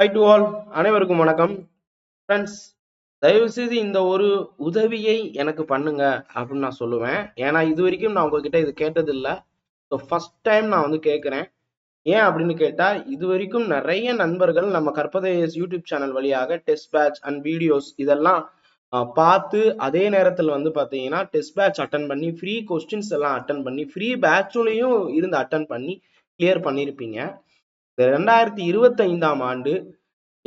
High to all அனைவருக்கும் வணக்கம். Friends தயவுசெய்து இந்த ஒரு உதவியை எனக்கு பண்ணுங்க அப்படின்னு நான் சொல்லுவேன். ஏன்னா இது வரைக்கும் நான் உங்ககிட்ட இது கேட்டதில்லை. ஸோ ஃபஸ்ட் டைம் நான் வந்து கேட்குறேன் ஏன் அப்படின்னு கேட்டால் இது வரைக்கும் நிறைய நண்பர்கள் நம்ம கற்பதேஸ் யூடியூப் சேனல் வழியாக டெஸ்ட் பேட்ச் அண்ட் வீடியோஸ் இதெல்லாம் பார்த்து அதே நேரத்தில் வந்து பார்த்தீங்கன்னா டெஸ்ட் பேட்ச் அட்டன் பண்ணி ஃப்ரீ கொஸ்டின்ஸ் எல்லாம் அட்டன் பண்ணி ஃப்ரீ பேட்ச்லையும் இருந்து அட்டன் பண்ணி கிளியர் பண்ணியிருப்பீங்க ரெண்டாயிரத்தி இருபத்தைந்தாம் ஆண்டு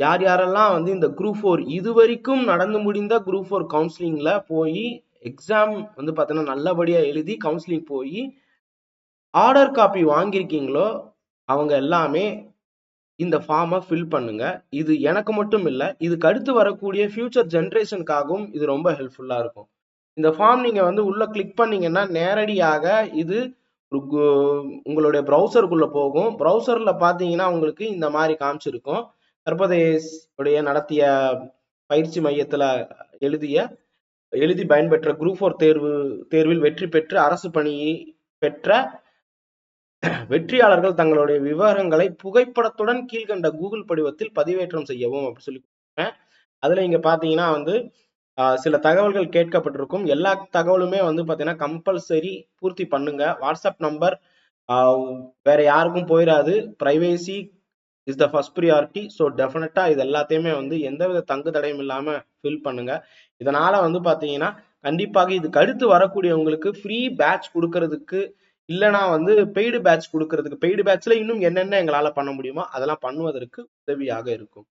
யார் யாரெல்லாம் வந்து இந்த குரூப் ஃபோர் இது வரைக்கும் நடந்து முடிந்த குரூப் ஃபோர் கவுன்சிலிங்ல போய் எக்ஸாம் வந்து பார்த்தீங்கன்னா நல்லபடியாக எழுதி கவுன்சிலிங் போய் ஆர்டர் காப்பி வாங்கியிருக்கீங்களோ அவங்க எல்லாமே இந்த ஃபார்மை ஃபில் பண்ணுங்க. இது எனக்கு மட்டும் இல்லை இதுக்கு அடுத்து வரக்கூடிய ஃபியூச்சர் ஜென்ரேஷனுக்காகவும் இது ரொம்ப ஹெல்ப்ஃபுல்லாக இருக்கும். இந்த ஃபார்ம் நீங்கள் வந்து உள்ளே கிளிக் பண்ணீங்கன்னா நேரடியாக இது உங்களுடைய ப்ரௌசருக்குள்ள போகும். ப்ரௌசர்ல பாத்தீங்கன்னா உங்களுக்கு இந்த மாதிரி காமிச்சிருக்கும். சர்வதேஸ் உடைய நடத்திய பயிற்சி மையத்துல எழுதிய எழுதி பயன்பெற்ற குரூப் ஃபோர் தேர்வு தேர்வில் வெற்றி பெற்று அரசு பணியை பெற்ற வெற்றியாளர்கள் தங்களுடைய விவரங்களை புகைப்படத்துடன் கீழ்கண்ட கூகுள் படிவத்தில் பதிவேற்றம் செய்யவும் அப்படி சொல்லி அதுல இங்க பாத்தீங்கன்னா வந்து சில தகவல்கள் கேட்கப்பட்டிருக்கும். எல்லா தகவலுமே வந்து பார்த்தீங்கன்னா கம்பல்சரி பூர்த்தி பண்ணுங்க. வாட்ஸ்அப் நம்பர் வேற யாருக்கும் போயிடாது privacy is the first priority so டெஃபினட்டாக இது எல்லாத்தையுமே வந்து எந்தவித தங்கு தடையும் இல்லாமல் ஃபில் பண்ணுங்க. இதனால வந்து பார்த்தீங்கன்னா கண்டிப்பாக இதுக்கு அடுத்து வரக்கூடியவங்களுக்கு ஃப்ரீ பேட்ச் கொடுக்கறதுக்கு இல்லைனா வந்து பெய்டு பேட்ச் கொடுக்கறதுக்கு பெய்டு பேட்ச்ல இன்னும் என்னென்ன எங்களால் பண்ண முடியுமோ அதெல்லாம் பண்ணுவதற்கு உதவியாக இருக்கும்.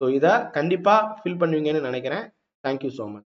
ஸோ இதை கண்டிப்பாக ஃபில் பண்ணுவீங்கன்னு நினைக்கிறேன். Thank you so much.